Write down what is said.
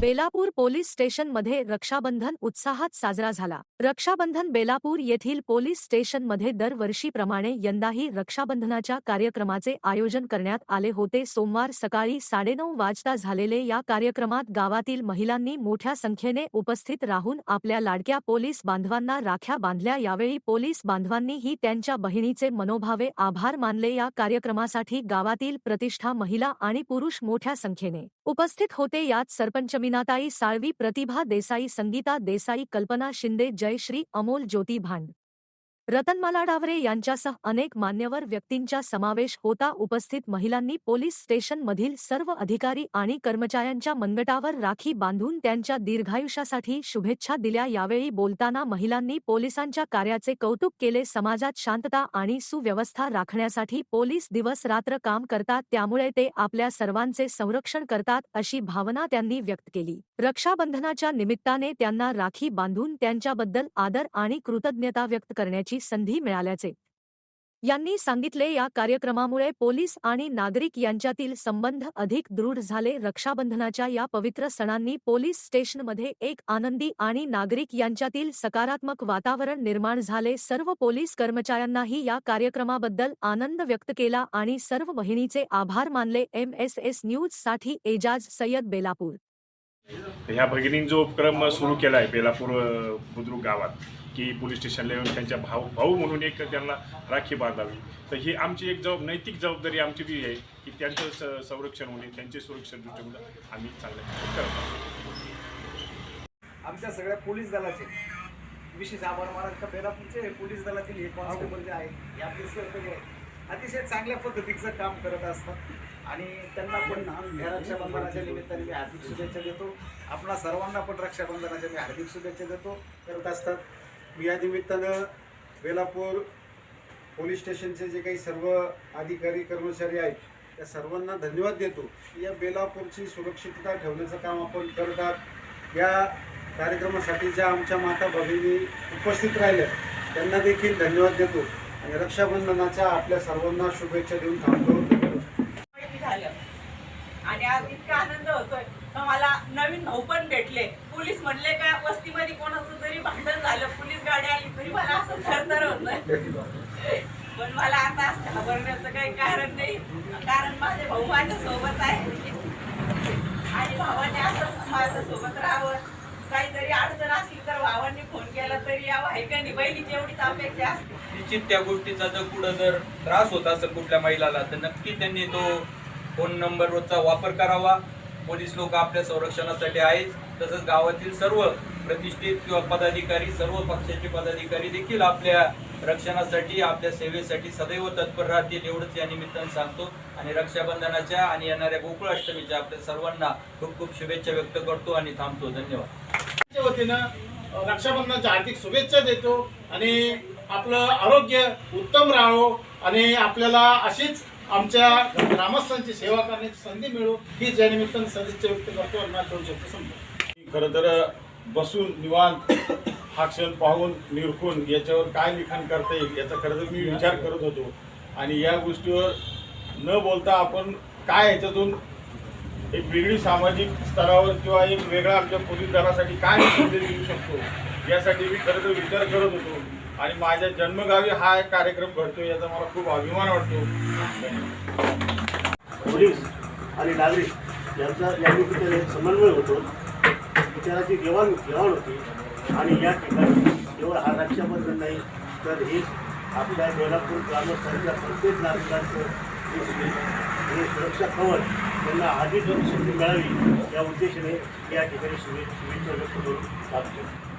Belapur police स्टेशनमध्ये रक्षाबंधन उत्साहात साजरा झाला. रक्षाबंधन बेलापूर येथील पोलीस स्टेशनमध्ये दरवर्षीप्रमाणे यंदाही रक्षाबंधनाच्या कार्यक्रमाचे आयोजन करण्यात आले होते. सोमवार सकाळी साडेनऊ वाजता झालेले या कार्यक्रमात गावातील महिलांनी मोठ्या संख्येने उपस्थित राहून आपल्या लाडक्या पोलीस बांधवांना राख्या बांधल्या. यावेळी पोलीस बांधवांनीही त्यांच्या बहिणीचे मनोभावे आभार मानले. या कार्यक्रमासाठी गावातील प्रतिष्ठा महिला आणि पुरुष मोठ्या संख्येने उपस्थित होते. यात सरपंचमी विनाताई साळवी प्रतिभा देसाई संगीता देसाई कल्पना शिंदे जयश्री अमोल ज्योती भांड रतनमाला डावरे यांच्यासह अनेक मान्यवर व्यक्तींचा समावेश होता. उपस्थित महिलांनी पोलीस स्टेशनमधील सर्व अधिकारी आणि कर्मचाऱ्यांच्या मनगटावर राखी बांधून त्यांच्या दीर्घायुष्यासाठी शुभेच्छा दिल्या. यावेळी बोलताना महिलांनी पोलिसांच्या कार्याचे कौतुक केले. समाजात शांतता आणि सुव्यवस्था राखण्यासाठी पोलीस दिवस रात्र काम करतात. त्यामुळे ते आपल्या सर्वांचे संरक्षण करतात अशी भावना त्यांनी व्यक्त केली. रक्षाबंधनाच्या निमित्ताने त्यांना राखी बांधून त्यांच्याबद्दल आदर आणि कृतज्ञता व्यक्त करण्याची संधी मिळाल्याचे. यांनी सांगितले या कार्यक्रमामुळे पोलीस आणि नागरिक यांच्यातील संबंध अधिक दृढ झाले. रक्षाबंधनाच्या या पवित्र सणांनी पोलीस स्टेशनमध्ये एक आनंदी आणि नागरिक यांच्यातील सकारात्मक वातावरण निर्माण झाले. सर्व पोलीस कर्मचाऱ्यांनाही या कार्यक्रमाबद्दल आनंद व्यक्त केला आणि सर्व बहिणीचे आभार मानले. एम एस एस न्यूजसाठी एजाज सय्यद बेलापूर. ह्या भगिनींनी जो उपक्रम सुरू केला आहे बेलापूर बुद्रुक गावात. की पोलीस स्टेशनला येऊन त्यांच्या भाऊ भाऊ म्हणून एक त्यांना राखी बांधावी. तर ही आमची एक जबाब नैतिक जबाबदारी आमची बी आहे की त्यांचं स संरक्षण होणे त्यांचे सुरक्षण दृष्टिकोन आम्ही चांगल्या करत आमच्या सगळ्या पोलीस दलाचे विशेष आभार मानायचं का बेलापूरचे पोलीस दलातील हे कॉन्स्टेबल जे आहे हे आपले सहकारी आहेत अतिशय चांगल्या पद्धतीचं काम करत असतात. आणि त्यांना पण रक्षाबंधनाच्या निमित्ताने मी हार्दिक शुभेच्छा देतो. आपणा सर्वांना पण रक्षाबंधनाच्या मी हार्दिक शुभेच्छा देतो. करत असतात. मी या निमित्तानं बेलापूर पोलीस स्टेशनचे जे काही सर्व अधिकारी कर्मचारी आहेत त्या सर्वांना धन्यवाद देतो की या बेलापूरची सुरक्षितता ठेवण्याचं काम आपण करतात या कार्यक्रमासाठी ज्या आमच्या माता भगिनी उपस्थित राहिल्या त्यांना देखील धन्यवाद देतो आणि रक्षाबंधनाच्या आपल्या सर्वांना शुभेच्छा देऊन थांबतो. झालं. आणि आज इतका आनंद होतोय मला नवीन भाऊ पण भेटले. पोलीस म्हणले का वस्तीमध्ये कोणाचं जरी भांडण झालं पोलीस गाडी आली तरी मला असं थरथर होत पण मला आता असं घाबरण्याचं काही कारण नाही. कारण माझे भाऊ माझ्या सोबत आहे. आणि भावाने असं माझ्या सोबत राहावं. काहीतरी अडचण असली तर भावांनी फोन केला तरी या भाईकांनी बहिणीची एवढीच अपेक्षा असते. निश्चित त्या गोष्टीचा जर कुठं जर त्रास होत असेल कुठल्या महिलाला तर नक्की त्यांनी तो फोन नंबरचा वापर करावा. पोलीस लोक आपल्या संरक्षणासाठी आहेत. तसंच गावातील सर्व प्रतिष्ठित किंवा पदाधिकारी सर्व पक्षाचे पदाधिकारी देखील आपल्या रक्षणासाठी आपल्या सेवेसाठी सदैव तत्पर राहतील एवढंच या निमित्तानं सांगतो. आणि रक्षाबंधनाच्या आणि येणाऱ्या गोकुळाष्टमीच्या आपल्या सर्वांना खूप खूप शुभेच्छा व्यक्त करतो आणि थांबतो. धन्यवाद. वतीनं रक्षाबंधनाच्या हार्दिक शुभेच्छा देतो. आणि आपलं आरोग्य उत्तम राहो आणि आपल्याला अशीच आमच्या ग्रामस्थांची सेवा करण्याची संधी मिळू ही ज्या निमित्तानं सदिच्छा व्यक्त करतो अन्ना करू शकतो समजा खरं तर बसून निवांत हा क्षण पाहून निरखून याच्यावर काय लिखाण करता येईल याचा खरं तर मी विचार करत होतो. आणि या गोष्टीवर न बोलता आपण काय याच्यातून एक वेगळी सामाजिक स्तरावर किंवा एक वेगळा आमच्या पोलीस दलासाठी काय संदेश देऊ शकतो? यासाठी मी खरं तर विचार करत होतो. आणि माझ्या जन्मगावी हा एक कार्यक्रम घडतो याचा मला खूप अभिमान वाटतो. पोलीस आणि नागरिक यांचा या निमित्ताने समन्वय होतो. विचाराची देवाण घेवाण होती. आणि या ठिकाणी केवळ हा रक्षाबंधन नाही तर हे आपल्या बेलापूर ग्रामस्थांच्या प्रत्येक नागरिकांचं हे सुरक्षा कवच त्यांना आधी संधी मिळावी या उद्देशाने या ठिकाणी शुभे शुभेच्छा व्यक्त करून